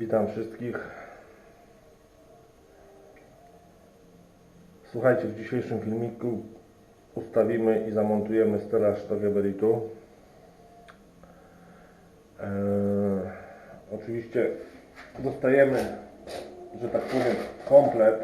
Witam wszystkich. Słuchajcie, w dzisiejszym filmiku ustawimy i zamontujemy stelaż Togeberitu. Eee, oczywiście dostajemy, że tak powiem, komplet.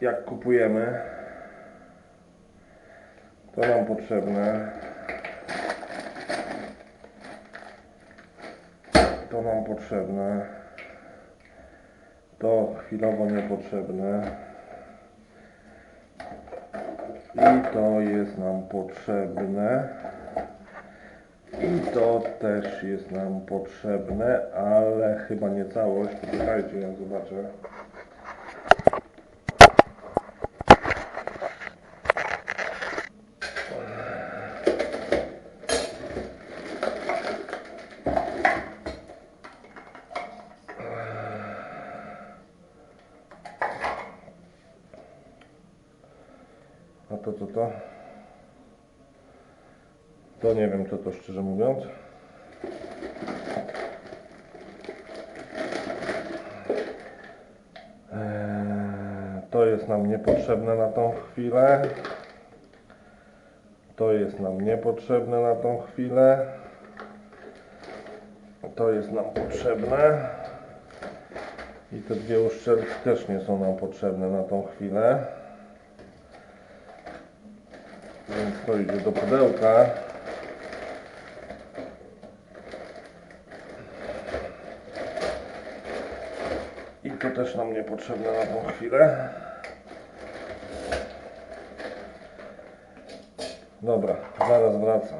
Jak kupujemy, to nam potrzebne. To nam potrzebne. To chwilowo niepotrzebne. I to jest nam potrzebne. I to też jest nam potrzebne, ale chyba nie całość. Poczekajcie, ja zobaczę. A to co to? To nie wiem co to szczerze mówiąc. Eee, To jest nam niepotrzebne na tą chwilę. To jest nam niepotrzebne na tą chwilę. To jest nam potrzebne. I te dwie uszczelki też nie są nam potrzebne na tą chwilę. Więc to idzie do pudełka. I to też nam niepotrzebne na tą chwilę. Dobra, zaraz wracam.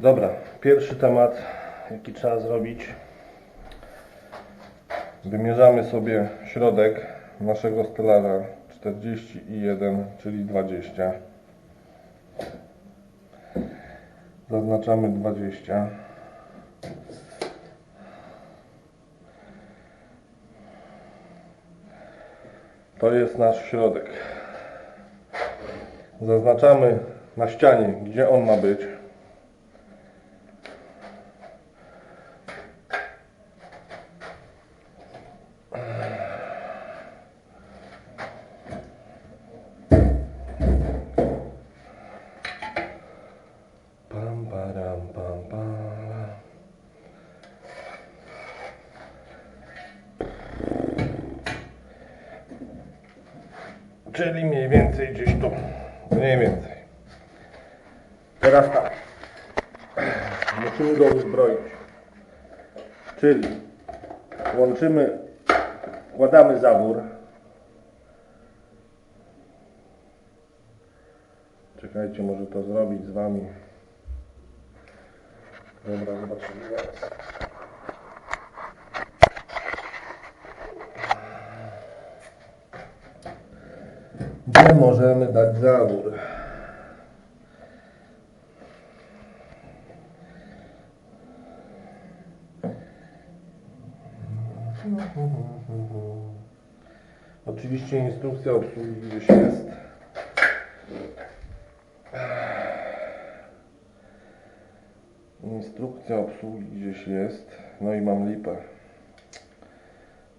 Dobra, pierwszy temat, jaki trzeba zrobić. Wymierzamy sobie środek naszego stelaża 41, czyli 20. Zaznaczamy 20. To jest nasz środek. Zaznaczamy na ścianie, gdzie on ma być. Pam, param, pam, pam. Czyli mniej więcej gdzieś tu. Mniej więcej. Teraz tak. Musimy go uzbroić. Czyli łączymy, wkładamy zawór. Czekajcie, może to zrobić z Wami. Dobra, zobaczymy zaraz. Gdzie możemy dać zawór? Oczywiście instrukcja obsługi gdzieś jest. Instrukcja obsługi gdzieś jest. No i mam lipę.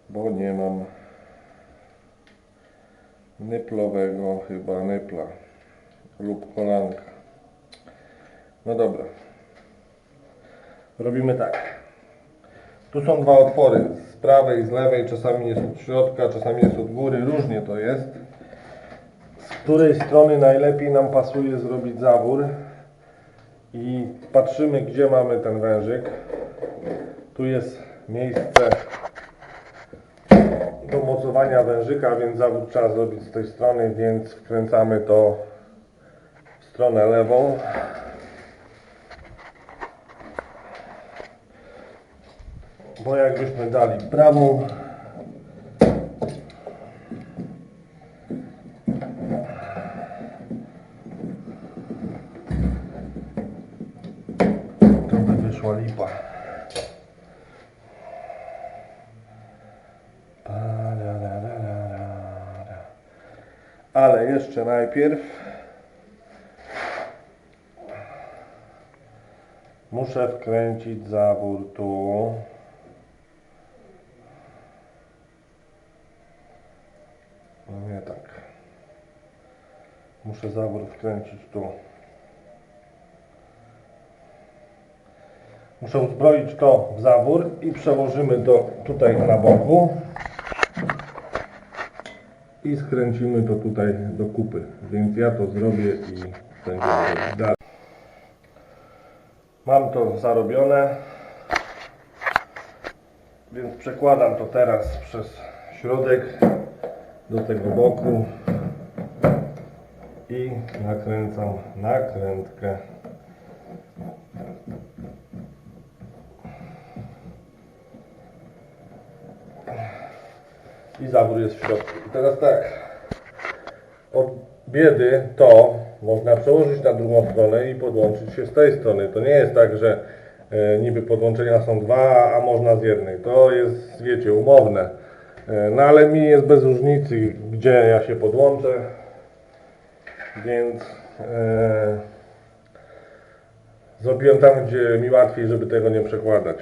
Bo nie mam nyplowego chyba nypla lub kolanka. No dobra. Robimy tak. Tu są dwa otwory. Prawej, z lewej, czasami jest od środka, czasami jest od góry. Różnie to jest. Z której strony najlepiej nam pasuje zrobić zawór. I patrzymy, gdzie mamy ten wężyk. Tu jest miejsce do mocowania wężyka, więc zawód trzeba zrobić z tej strony, więc wkręcamy to w stronę lewą. Bo jakbyśmy dali prawą, to by wyszła lipa. Ale jeszcze najpierw Muszę wkręcić zawór tu. No nie tak. Muszę zawór wkręcić tu. Muszę uzbroić to w zawór i przełożymy to tutaj na boku. I skręcimy to tutaj do kupy. Więc ja to zrobię i będziemy dalej. Mam to zarobione. Więc przekładam to teraz przez środek do tego boku i nakręcam nakrętkę. I zawór jest w środku. I teraz tak. Od biedy to można przełożyć na drugą stronę i podłączyć się z tej strony. To nie jest tak, że e, niby podłączenia są dwa, a można z jednej. To jest, wiecie, umowne. E, no ale mi jest bez różnicy, gdzie ja się podłączę. Więc e, zrobiłem tam, gdzie mi łatwiej, żeby tego nie przekładać.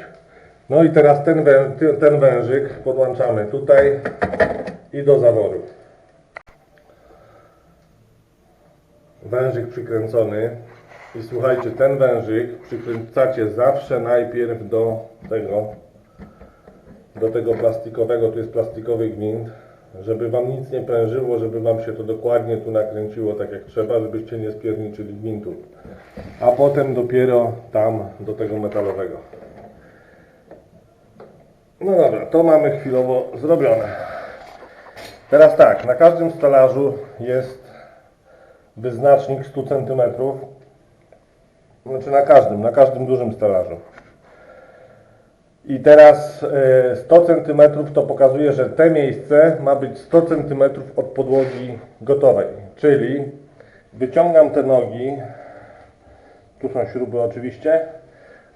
No i teraz ten, wę, ten wężyk podłączamy tutaj i do zaworu. Wężyk przykręcony i słuchajcie, ten wężyk przykręcacie zawsze najpierw do tego, do tego plastikowego, tu jest plastikowy gwint, żeby Wam nic nie prężyło, żeby Wam się to dokładnie tu nakręciło tak jak trzeba, żebyście nie spierniczyli gwintu. A potem dopiero tam do tego metalowego. No dobra, to mamy chwilowo zrobione. Teraz tak, na każdym stelażu jest wyznacznik 100 cm. Znaczy na każdym, na każdym dużym stelażu. I teraz e, 100 cm to pokazuje, że te miejsce ma być 100 cm od podłogi gotowej. Czyli wyciągam te nogi, tu są śruby oczywiście,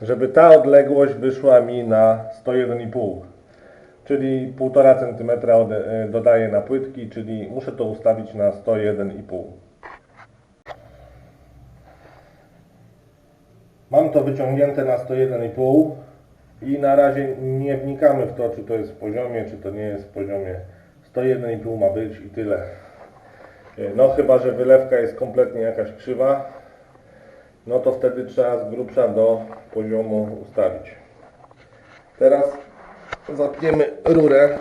żeby ta odległość wyszła mi na 101,5 czyli 1,5 cm e, dodaję na płytki, czyli muszę to ustawić na 101,5 Mam to wyciągnięte na 101,5 i na razie nie wnikamy w to, czy to jest w poziomie, czy to nie jest w poziomie. 101,5 ma być i tyle. E, No chyba, że wylewka jest kompletnie jakaś krzywa, no to wtedy trzeba z grubsza do poziomu ustawić. Teraz zapniemy rurę.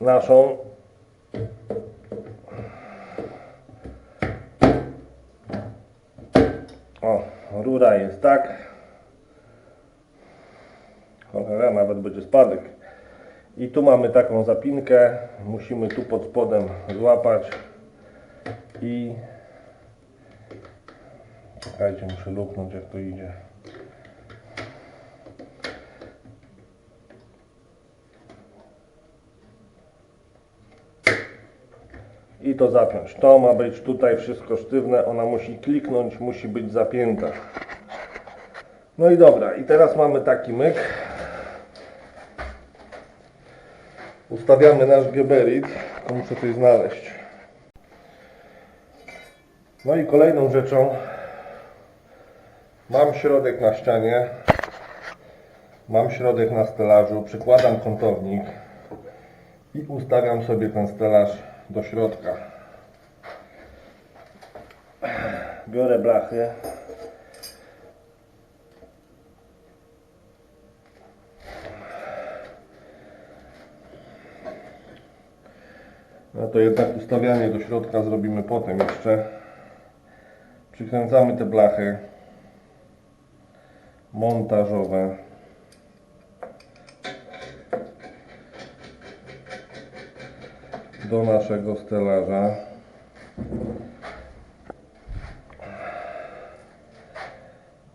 Naszą O, jest tak. Cholera, nawet będzie spadek. I tu mamy taką zapinkę. Musimy tu pod spodem złapać. I... Czekajcie, muszę luknąć jak to idzie. I to zapiąć. To ma być tutaj wszystko sztywne. Ona musi kliknąć, musi być zapięta. No i dobra, i teraz mamy taki myk. Ustawiamy nasz geberit, to muszę coś znaleźć. No i kolejną rzeczą mam środek na ścianie, mam środek na stelażu, przykładam kątownik i ustawiam sobie ten stelaż do środka. Biorę blachy. No to jednak ustawianie do środka zrobimy potem jeszcze. Przykręcamy te blachy montażowe. do naszego stelaża.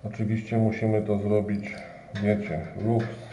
Oczywiście musimy to zrobić, wiecie, luks.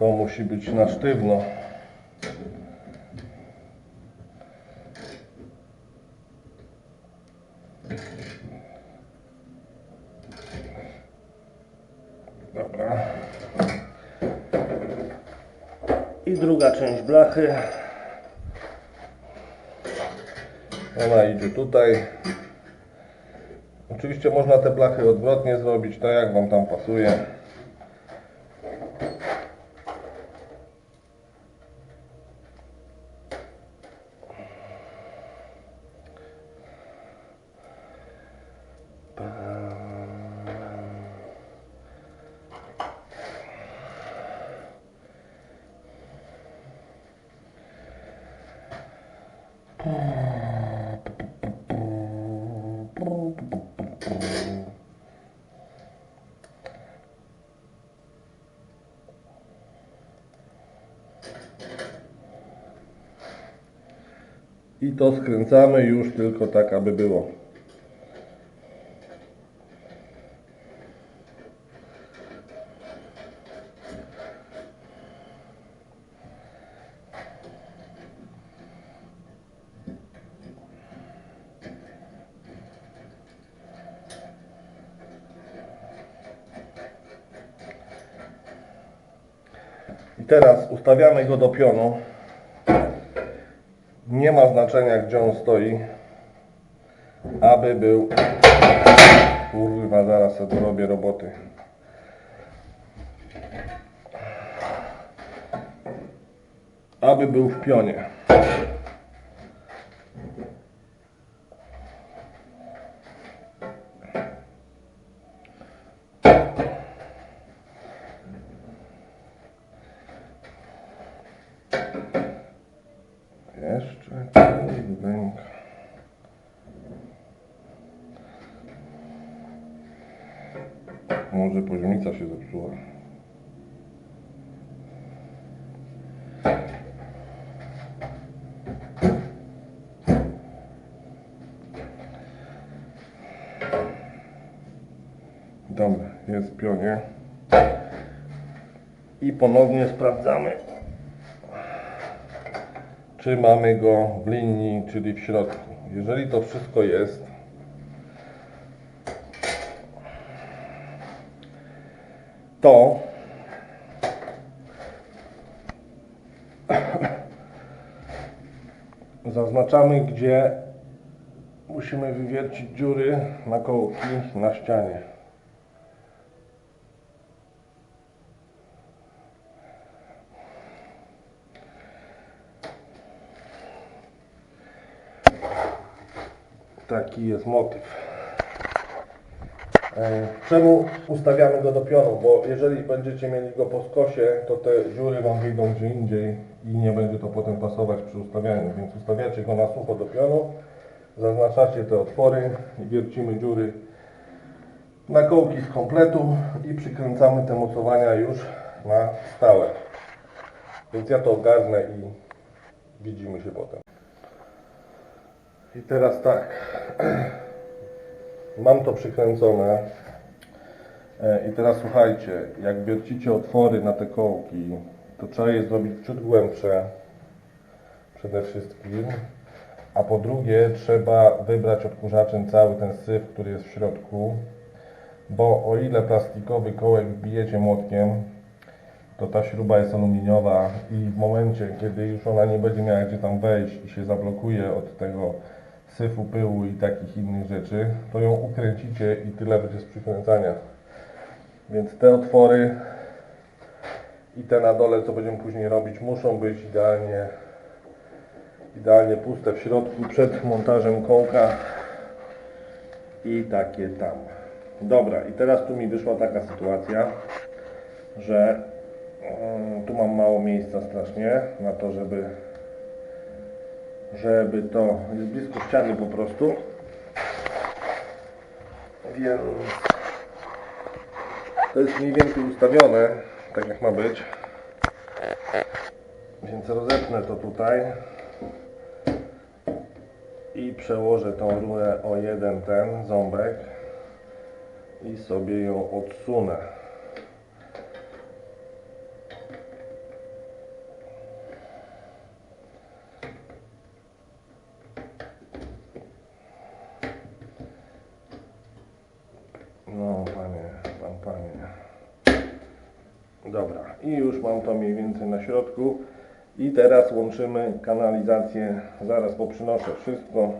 To musi być na sztywno. Dobra. I druga część blachy. Ona idzie tutaj. Oczywiście można te blachy odwrotnie zrobić, tak jak Wam tam pasuje. I to skręcamy już tylko tak, aby było. I teraz ustawiamy go do pionu. Nie ma znaczenia gdzie on stoi, aby był. Kurwa, zaraz sobie robię roboty. Aby był w pionie. Może poziomnica się zepsuła. Dobra, jest pionie. I ponownie sprawdzamy czy mamy go w linii, czyli w środku. Jeżeli to wszystko jest, to zaznaczamy, gdzie musimy wywiercić dziury na kołki na ścianie. Taki jest motyw. E, Czemu ustawiamy go do pionu? Bo jeżeli będziecie mieli go po skosie, to te dziury Wam wyjdą gdzie indziej i nie będzie to potem pasować przy ustawianiu. Więc ustawiacie go na sucho do pionu, zaznaczacie te otwory i wiercimy dziury na kołki z kompletu i przykręcamy te mocowania już na stałe. Więc ja to ogarnę i widzimy się potem. I teraz tak. Mam to przykręcone. E, I teraz słuchajcie, jak wiercicie otwory na te kołki, to trzeba je zrobić ciut głębsze przede wszystkim. A po drugie trzeba wybrać odkurzaczem cały ten syf, który jest w środku. Bo o ile plastikowy kołek bijecie młotkiem, to ta śruba jest aluminiowa i w momencie, kiedy już ona nie będzie miała gdzie tam wejść i się zablokuje od tego syfu, pyłu i takich innych rzeczy, to ją ukręcicie i tyle będzie z przykręcania. Więc te otwory i te na dole, co będziemy później robić, muszą być idealnie, idealnie puste w środku przed montażem kołka i takie tam. Dobra, i teraz tu mi wyszła taka sytuacja, że mm, tu mam mało miejsca strasznie na to, żeby żeby to jest blisko ściany po prostu. Więc to jest mniej więcej ustawione tak jak ma być. Więc rozepnę to tutaj i przełożę tą rurę o jeden ten ząbek i sobie ją odsunę No panie, pan panie. Dobra, i już mam to mniej więcej na środku. I teraz łączymy kanalizację. Zaraz poprzynoszę wszystko.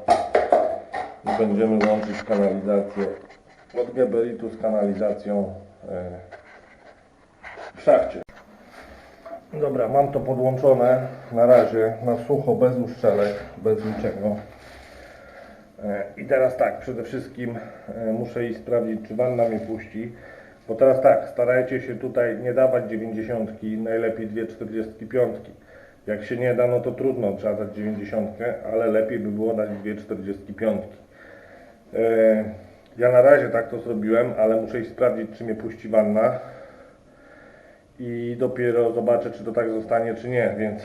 I będziemy łączyć kanalizację od gebelitu z kanalizacją e, w szachcie. Dobra, mam to podłączone na razie na sucho, bez uszczelek, bez niczego. E, I teraz tak, przede wszystkim e, muszę iść sprawdzić, czy wanna mnie puści. Bo teraz tak, starajcie się tutaj nie dawać 90, najlepiej dwie 45. Jak się nie da, no to trudno, trzeba dać 90, ale lepiej by było dać dwie 45. E, Ja na razie tak to zrobiłem, ale muszę iść sprawdzić, czy mnie puści wanna. I dopiero zobaczę, czy to tak zostanie, czy nie, więc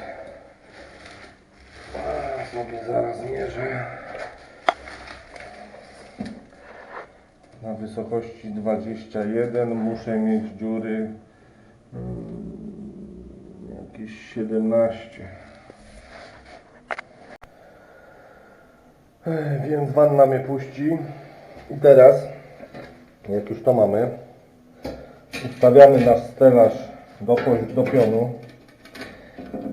a, sobie zaraz mierzę. Na wysokości 21 muszę mieć dziury mm, jakieś 17. Ech, Więc wanna mnie puści. I teraz, jak już to mamy, ustawiamy nasz stelaż do, do pionu.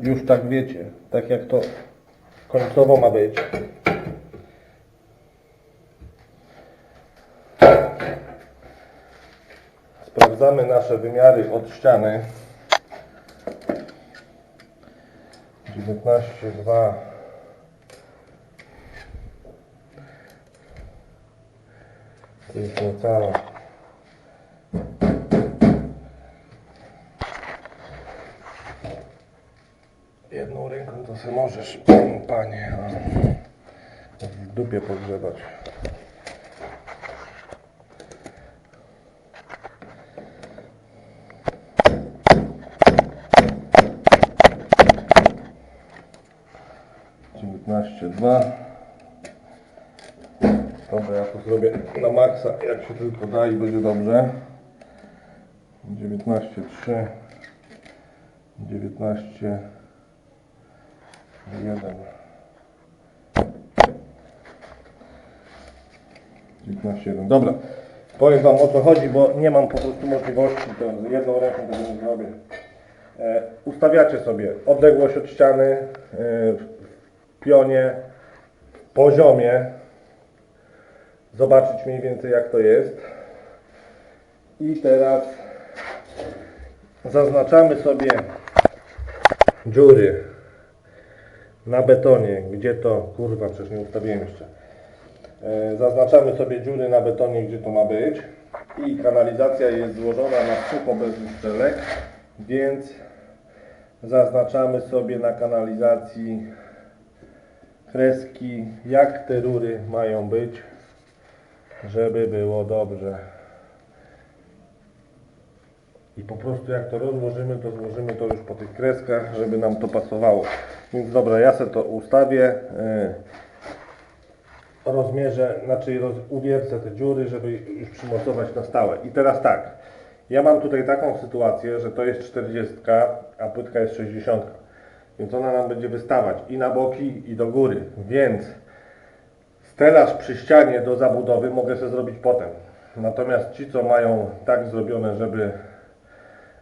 Już tak wiecie, tak jak to końcowo ma być. Sprawdzamy nasze wymiary od ściany. 19,2 To jest niecała. Jedną ręką to sobie możesz, panie, w dupie pogrzebać. Dziewiętnaście dwa. Dobra, ja to zrobię na maksa, jak się tylko da i będzie dobrze. Dziewiętnaście trzy. Dziewiętnaście jeden. 19,1. Dobra. Powiem Wam o co chodzi, bo nie mam po prostu możliwości, to jedną ręką tego nie zrobię. E, ustawiacie sobie odległość od ściany e, w pionie, w poziomie. Zobaczyć mniej więcej jak to jest. I teraz zaznaczamy sobie dziury na betonie, gdzie to, kurwa, przecież nie ustawiłem jeszcze. E, Zaznaczamy sobie dziury na betonie, gdzie to ma być. I kanalizacja jest złożona na sucho bez uszczelek, więc zaznaczamy sobie na kanalizacji kreski, jak te rury mają być, żeby było dobrze. I po prostu jak to rozłożymy, to złożymy to już po tych kreskach, żeby nam to pasowało. Więc dobra, ja sobie to ustawię. e, rozmierzę, znaczy roz, uwiercę te dziury, żeby już przymocować na stałe. I teraz tak, ja mam tutaj taką sytuację, że to jest 40, a płytka jest 60. Więc ona nam będzie wystawać i na boki, i do góry. Więc stelaż przy ścianie do zabudowy mogę sobie zrobić potem. Natomiast ci, co mają tak zrobione, żeby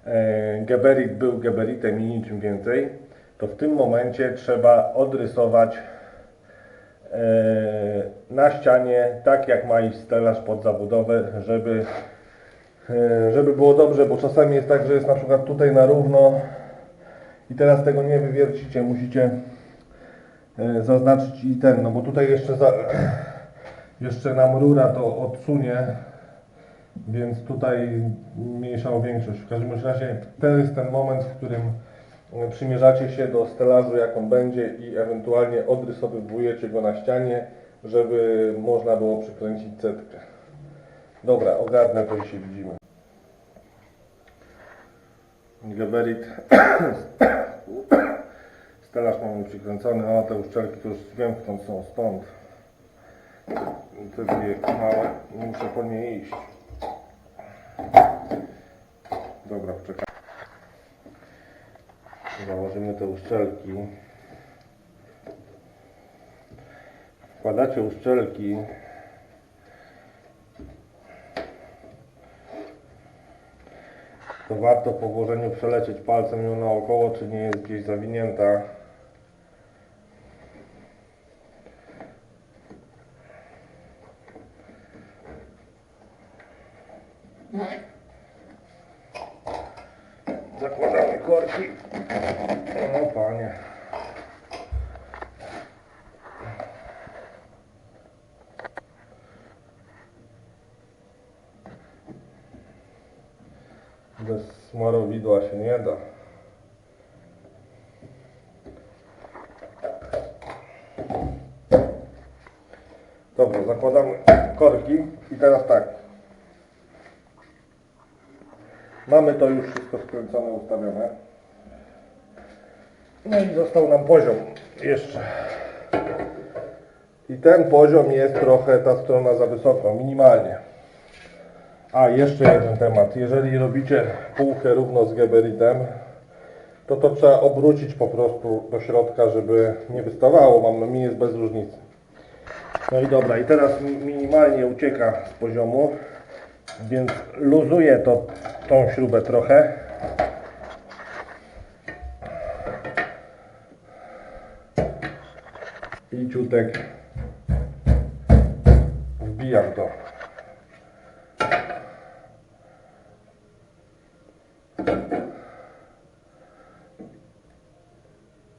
e, geberit był geberitem i niczym więcej, to w tym momencie trzeba odrysować e, na ścianie, tak jak ma iść stelaż pod zabudowę, żeby, e, żeby było dobrze, bo czasami jest tak, że jest na przykład tutaj na równo i teraz tego nie wywiercicie, musicie zaznaczyć i ten, no bo tutaj jeszcze, za, jeszcze nam rura to odsunie, więc tutaj mniejszą większość. W każdym razie to jest ten moment, w którym e, przymierzacie się do stelażu, jak on będzie i ewentualnie odrysowywujecie go na ścianie, żeby można było przykręcić cetkę. Dobra, ogarnę to i się widzimy. Gabarit. Stelaż mamy przykręcony, a te uszczelki to już wiem są, stąd. Te dwie małe, muszę po nie iść. Dobra, poczekaj. Założymy te uszczelki. Wkładacie uszczelki. to warto po włożeniu przelecieć palcem ją naokoło, czy nie jest gdzieś zawinięta. Zakładamy korki. No panie. Bez smarowidła się nie da. Dobra, zakładamy korki i teraz tak. Mamy to już wszystko skręcone, ustawione. No i został nam poziom jeszcze. I ten poziom jest trochę ta strona za wysoko, minimalnie. A, jeszcze jeden temat. Jeżeli robicie półkę równo z geberitem, to to trzeba obrócić po prostu do środka, żeby nie wystawało. Mam mi jest bez różnicy. No i dobra, i teraz mi minimalnie ucieka z poziomu, więc luzuję to, tą śrubę trochę. I ciutek wbijam to.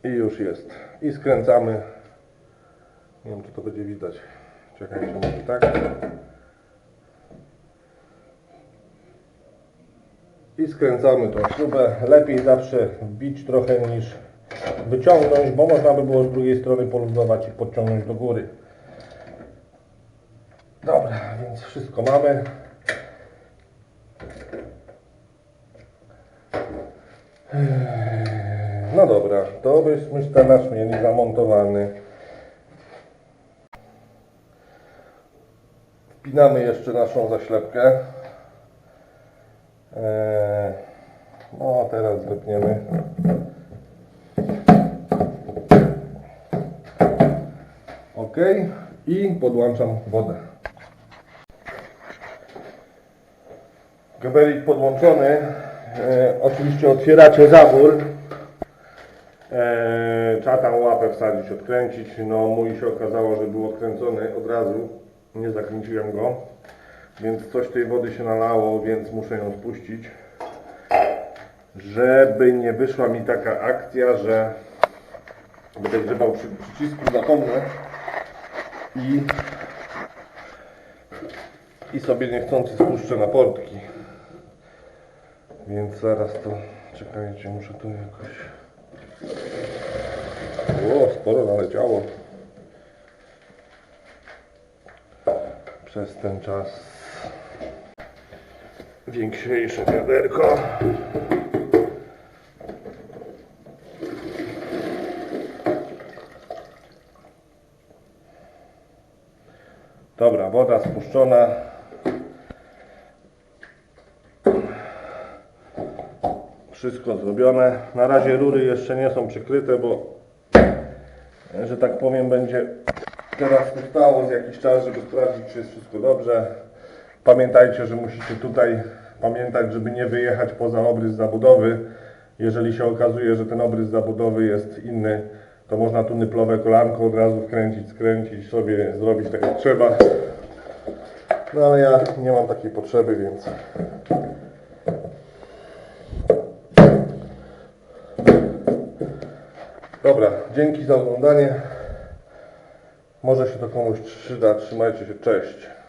I już jest. I skręcamy. Nie wiem, czy to będzie widać. Czekajcie, może tak. I skręcamy tą śrubę. Lepiej zawsze wbić trochę niż wyciągnąć, bo można by było z drugiej strony poluzować i podciągnąć do góry. Dobra, więc wszystko mamy. No dobra, to byśmy stelaż mieli zamontowany. Wpinamy jeszcze naszą zaślepkę. Eee, no teraz wypniemy. Ok i podłączam wodę. Geberit podłączony. E, oczywiście otwieracie zawór. E, trzeba tam łapę wsadzić, odkręcić. No mój się okazało, że był odkręcony od razu. Nie zakręciłem go. Więc coś tej wody się nalało, więc muszę ją spuścić. Żeby nie wyszła mi taka akcja, że będę grzebał przy przycisku, zapomnę i, i sobie niechcący spuszczę na portki. Więc zaraz to, czekajcie, muszę tu jakoś... O, sporo naleciało. Przez ten czas większejsze wiaderko. Dobra, woda spuszczona. Wszystko zrobione. Na razie rury jeszcze nie są przykryte, bo że tak powiem będzie teraz ustało z jakiś czas, żeby sprawdzić czy jest wszystko dobrze. Pamiętajcie, że musicie tutaj pamiętać, żeby nie wyjechać poza obrys zabudowy. Jeżeli się okazuje, że ten obrys zabudowy jest inny, to można tu nyplowe kolanko od razu wkręcić, skręcić sobie, zrobić tak jak trzeba. No ale ja nie mam takiej potrzeby, więc Dobra, dzięki za oglądanie. Może się to komuś przyda. Trzymajcie się, cześć.